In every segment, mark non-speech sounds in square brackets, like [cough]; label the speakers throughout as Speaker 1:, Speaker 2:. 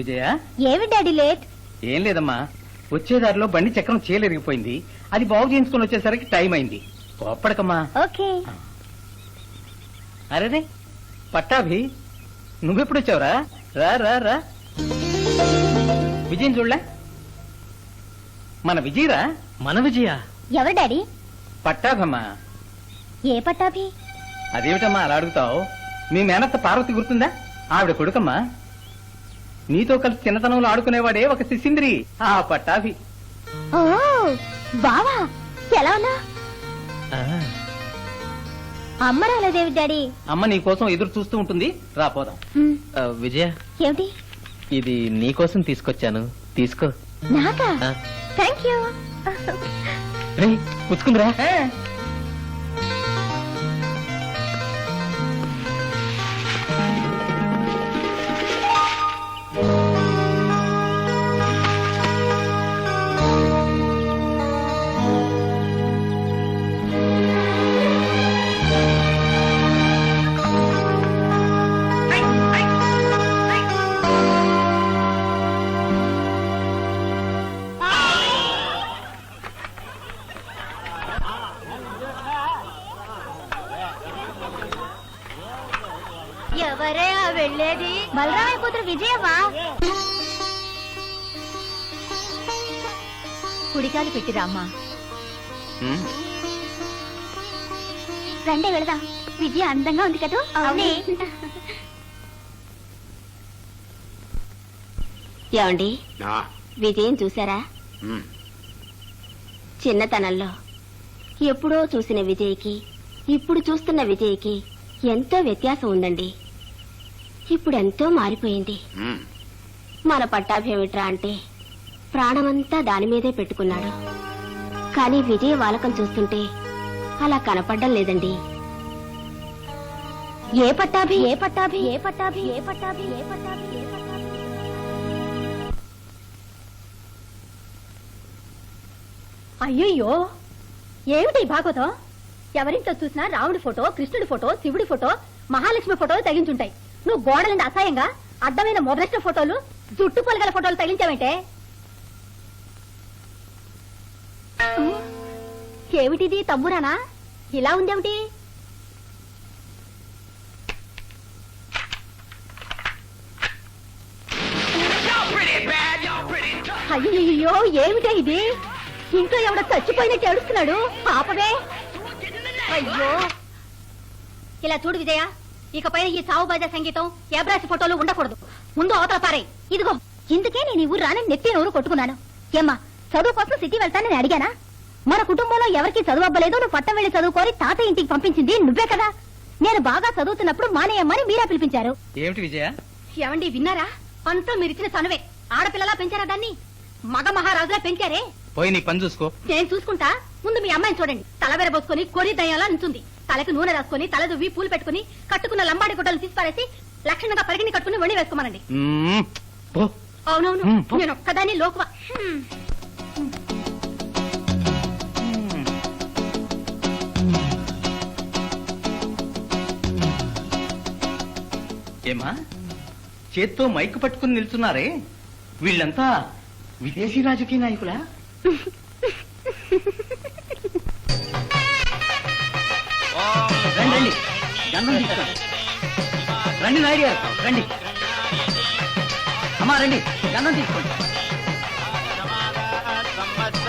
Speaker 1: విజయ?
Speaker 2: ఏమి daddy late?
Speaker 1: ఏం లేదమ్మా. వచ్చే దారిలో బండి చక్రం చీలరిగిపోయింది. అది బాగు చేయించుకొని వచ్చేసరికి టైం అయింది. కోప్పడకమ్మా.
Speaker 2: ఓకే.
Speaker 1: అరేరే పట్టాభి నువ్వెప్పుడు వచ్చావురా? రా రా రా. విజయం చూడలే. మన విజయరా?
Speaker 3: మన విజయ?
Speaker 2: ఎవరు డాడీ?
Speaker 1: పట్టాభమ్మా.
Speaker 2: ఏ పట్టాభి?
Speaker 1: అదేమిటమ్మా అలా అడుగుతావు? మీ మేనత్త పార్వతి గుర్తుందా? ఆవిడ కొడుకమ్మా. నీతో కలిసి చిన్నతనంలో ఆడుకునేవాడే ఒక శిశింద్రి. ఆ పట్టాభి.
Speaker 2: ఓ బావా ఎలా ఉన్నా? అమ్మ రాలేదేవి డాడీ?
Speaker 1: అమ్మ నీ కోసం ఎదురు చూస్తూ ఉంటుంది. రాపోదాం
Speaker 3: విజయ.
Speaker 2: ఏమిటి?
Speaker 3: ఇది నీకోసం తీసుకొచ్చాను. తీసుకో.
Speaker 2: నాకా?
Speaker 3: ఆ.
Speaker 2: థ్యాంక్ యూ
Speaker 3: పుచ్చుకుందిరా.
Speaker 2: ఎవరే ఆ వెళ్ళేది? బలరామయ్య కూతురు విజయమ్మా కుడికాలు పెట్టిరామ్మా
Speaker 1: ఉమ్,
Speaker 2: రండి వెళదాం. విజయ అందంగా ఉంది కదా? అవునే.
Speaker 4: ఏమండి?
Speaker 5: నా
Speaker 4: విజయం చూసారా. చిన్నతనంలో ఎప్పుడో చూసిన విజయ్కి ఇప్పుడు చూస్తున్న విజయ్కి ఎంతో వ్యత్యాసం ఉందండి. ఇప్పుడు ఎంతో మారిపోయింది. మన పట్టాభేమిట్రా అంటే ప్రాణమంతా దాని మీదే పెట్టుకున్నాడు. కానీ విజయ వాలకం చూస్తుంటే అలా కనపడడం లేదండి.
Speaker 2: ఏ పట్టాభి? ఏ పట్టాభి? ఏ పట్టాభి? ఏ పట్టాభి? ఏ పట్టాభి? ఏ పట్టాభి? అయ్యయ్యో! ఏమిటి భాగవతం? ఎవరింట్లో చూసినా రాముడి ఫోటో కృష్ణుడి ఫోటో శివుడి ఫోటో మహాలక్ష్మి ఫోటోలు తగిలించుంటాయి నువ్వు గోడలంటే అసహ్యంగా అడ్డమైన మొదలైన ఫోటోలు జుట్టు పొలగల ఫోటోలు తగిలించావంటే? ఏమిటిది తమ్మురానా ఇలా ఉందేమిటి? అయ్యో ఏమిటా ఇది? ఇంట్లో ఎవడో చచ్చిపోయినట్టు ఏడుస్తున్నాడు? పాపమే. అయ్యో. ఇలా చూడు విజయ. ఇకపై ఈ సావు బాజా సంగీతం ఏబ్రాసి ఫోటోలు ఉండకూడదు. ముందు అవతల పారే. ఇదిగో ఇందుకే నేను ఈ ఊరు రానని నెత్తి నూరు కొట్టుకున్నాను. ఏమ్మా చదువు కోసం సిటీ వెళ్తానని అడిగానా? మన కుటుంబంలో ఎవరికి చదువు అవ్వలేదు నువ్వు పట్టం వెళ్ళి చదువుకోరి తాత ఇంటికి పంపించింది నువ్వే కదా. నేను బాగా చదువుతున్నప్పుడు మానేయమ్మని మీరే పిలిపించారు.
Speaker 1: ఏమిటి విజయ?
Speaker 2: ఏమండి విన్నారా? అంతా మీరిచ్చిన చనువే ఆడపిల్లలా పెంచారా దాన్ని? మగ మహారాజులా పెంచారే?
Speaker 1: పోయి నీ పని చూసుకో.
Speaker 2: నేను చూసుకుంటా. ముందు మీ అమ్మాయిని చూడండి. తల వేరబోసుకొని కొరి దయ్యాలా నించుంది. తలకి నూనె రాసుకొని తల దువ్వి పూలు పెట్టుకుని కట్టుకున్న లంబాడి గుడ్డలు తీసి పారేసి లక్షణంగా పరిగిని కట్టుకుని వణి వేసుకోమనండి. అవునవును. నేను ఒక్కదాన్ని లోకువా.
Speaker 1: ఏమా? చేత్తో మైక్ పట్టుకుని నిల్చున్నారే? వీళ్ళంతా విదేశీ రాజకీయ నాయకులా? [laughs] గంధం తీసుకోండి రండి నాయుడు గారు రండి. అమ్మా రండి. అన్నం తీసుకోండి.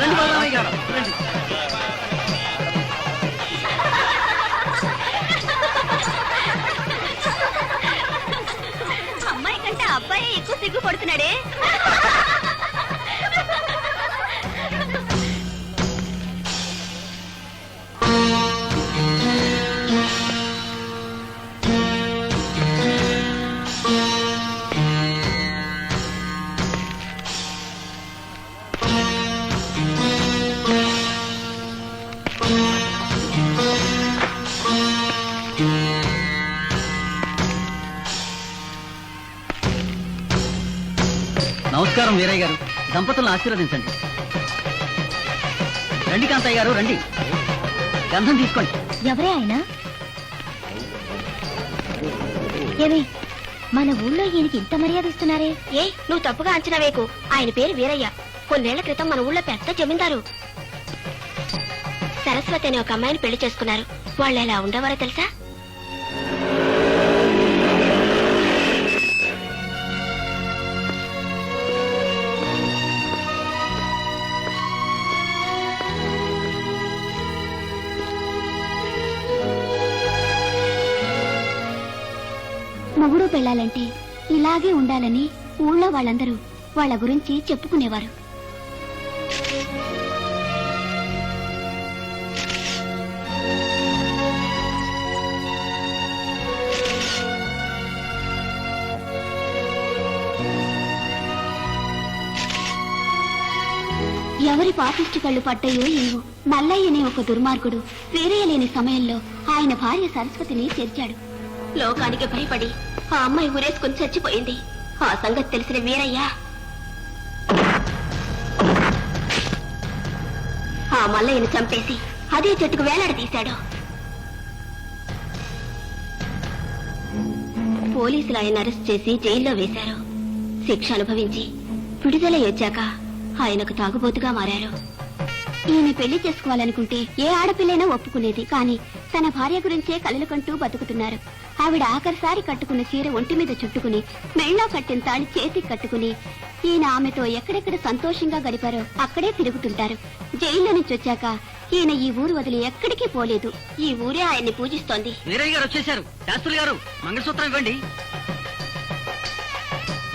Speaker 1: రండి బాబాయ్ గారు రండి.
Speaker 4: అమ్మాయి కంటే అబ్బాయి ఎక్కువ సిగ్గు పడుతున్నాడే
Speaker 1: వీరయ్య గారు దంపతులను ఆశీర్వదించండి. రండి కాంతయ్య గారు రండి. గంధం తీసుకోండి.
Speaker 2: ఎవరే ఆయన? ఏమి
Speaker 6: మన ఊళ్ళో ఈయనకి ఇంత మర్యాద ఇస్తున్నారే?
Speaker 4: ఏ నువ్వు తప్పుగా అంచనా వేకు ఆయన పేరు వీరయ్య. కొన్నేళ్ళ క్రితం మన ఊళ్ళో పెద్ద జమీందారు. సరస్వతి అనే ఒక అమ్మాయిని పెళ్ళి చేసుకున్నారు. వాళ్ళు ఎలా ఉండేవారో తెలుసా?
Speaker 6: మొగుడు పెళ్ళాలంటే ఇలాగే ఉండాలని ఊళ్ళో వాళ్ళందరూ వాళ్ళ గురించి చెప్పుకునేవారు. ఎవరి పాపిష్టి కళ్ళు పడ్డాయో ఏవో మల్లయ్యనే ఒక దుర్మార్గుడు వేరేయలేని సమయంలో ఆయన భార్య సరస్వతిని చేర్చాడు.
Speaker 4: లోకానికి భయపడి ఆ అమ్మాయి ఊరేసుకుని చచ్చిపోయింది. ఆ సంగతి తెలిసిన వీరయ్య ఆ మల్లయ్యను చంపేసి అదే చెట్టుకు వేలాడదీశాడు పోలీసులు ఆయన అరెస్ట్ చేసి జైల్లో వేశారు. శిక్ష అనుభవించి విడుదల వచ్చాక ఆయనకు తాగుబోతుగా మారారు.
Speaker 6: ఈయన పెళ్ళి చేసుకోవాలనుకుంటే ఏ ఆడపిల్లైనా ఒప్పుకునేది కానీ తన భార్య గురించే కలలుకంటూ బతుకుతున్నారు. ఆవిడ ఆఖరిసారి కట్టుకున్న చీర ఒంటి మీద చుట్టుకుని మెళ్ళో కట్టిన తాళి చేతికి కట్టుకుని ఈయన ఆమెతో ఎక్కడెక్కడ సంతోషంగా గడిపారో అక్కడే తిరుగుతుంటారు. జైల్లో నుంచి వచ్చాక ఈయన ఈ ఊరు వదిలి ఎక్కడికి పోలేదు.
Speaker 4: ఈ ఊరే ఆయన్ని పూజిస్తోంది.
Speaker 5: వీరయ్య గారు వచ్చేసారు శాస్త్రులు గారు మంగళసూత్రం ఇవ్వండి.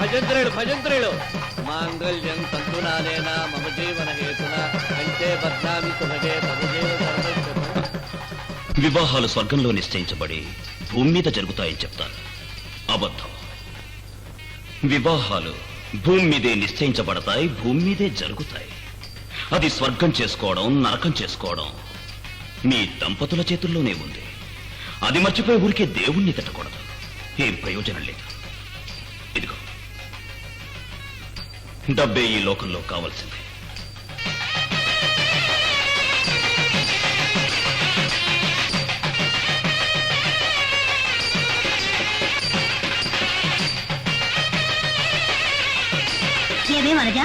Speaker 7: భజంత్రుడు భజంత్రుడు మాంగళ్యం తంతునానేన మమ జీవన హేతున కంటే బద్నామి సుభగే.
Speaker 8: వివాహాలు స్వర్గంలో నిశ్చయించబడి భూమి మీద జరుగుతాయని చెప్తారు అబద్ధం. వివాహాలు భూమి మీదే నిశ్చయించబడతాయి భూమి మీదే జరుగుతాయి. అది స్వర్గం చేసుకోవడం నరకం చేసుకోవడం మీ దంపతుల చేతుల్లోనే ఉంది. అది మర్చిపోయి ఊరికే దేవుణ్ణి తిట్టకూడదు. ఏం ప్రయోజనం లేదు. ఇదిగో డబ్బే ఈ లోకంలో కావాల్సిందే.
Speaker 6: ఏమే వరజా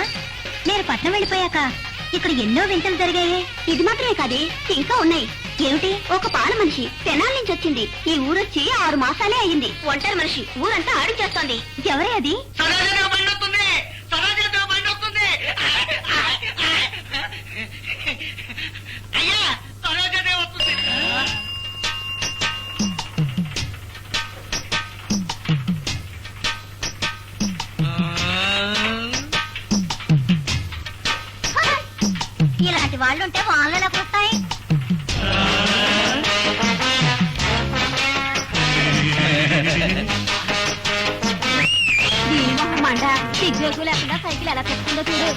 Speaker 6: నేను పట్నం వెళ్ళిపోయాక ఇక్కడ ఎన్నో వింతలు జరిగాయి.
Speaker 4: ఇది మాత్రమే కాదే ఇంకా ఉన్నాయి. ఏమిటి? ఒక పాల మనిషి తెనాల నుంచి వచ్చింది. ఈ ఊరొచ్చి ఆరు మాసాలే అయింది. ఒంటరి మనిషి. ఊరంతా ఆడి చేస్తోంది.
Speaker 6: ఎవరే అది? ఇలాంటి వాళ్ళుంటే వాళ్ళు ఎలా పుడతాయి దీని మండ సిగ్గు లేకుండా సైకిల్ ఎలా పెట్టుకుందో చూడు.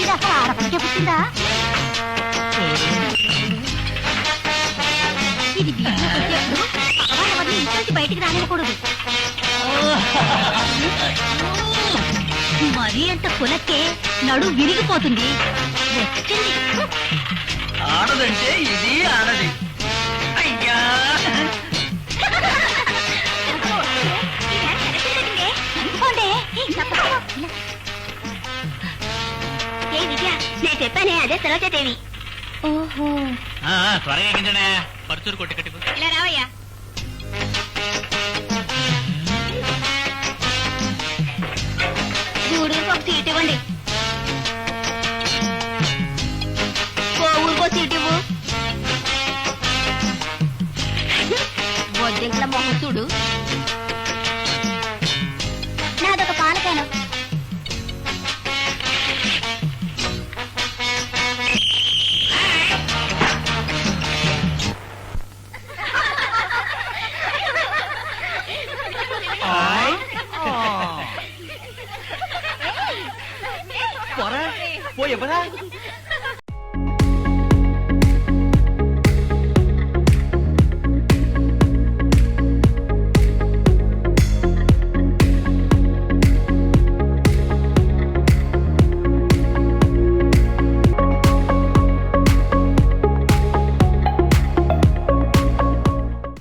Speaker 6: ఇది అసలు ఆడపడికే పుట్టిందా? ఇది వీధిలోకి వచ్చేప్పుడు బయటికి రానివ్వకూడదు. మరీ అంత కులక్కే నడు విరిగిపోతుంది. వచ్చింది
Speaker 5: ఆడదంటే ఇది ఆడది. అయ్యా!
Speaker 4: నేను చెప్పానే అదే సరోజాదేవి
Speaker 6: ఓహో.
Speaker 5: త్వరగా ఎక్కించండి. పరుచూరు కొట్టి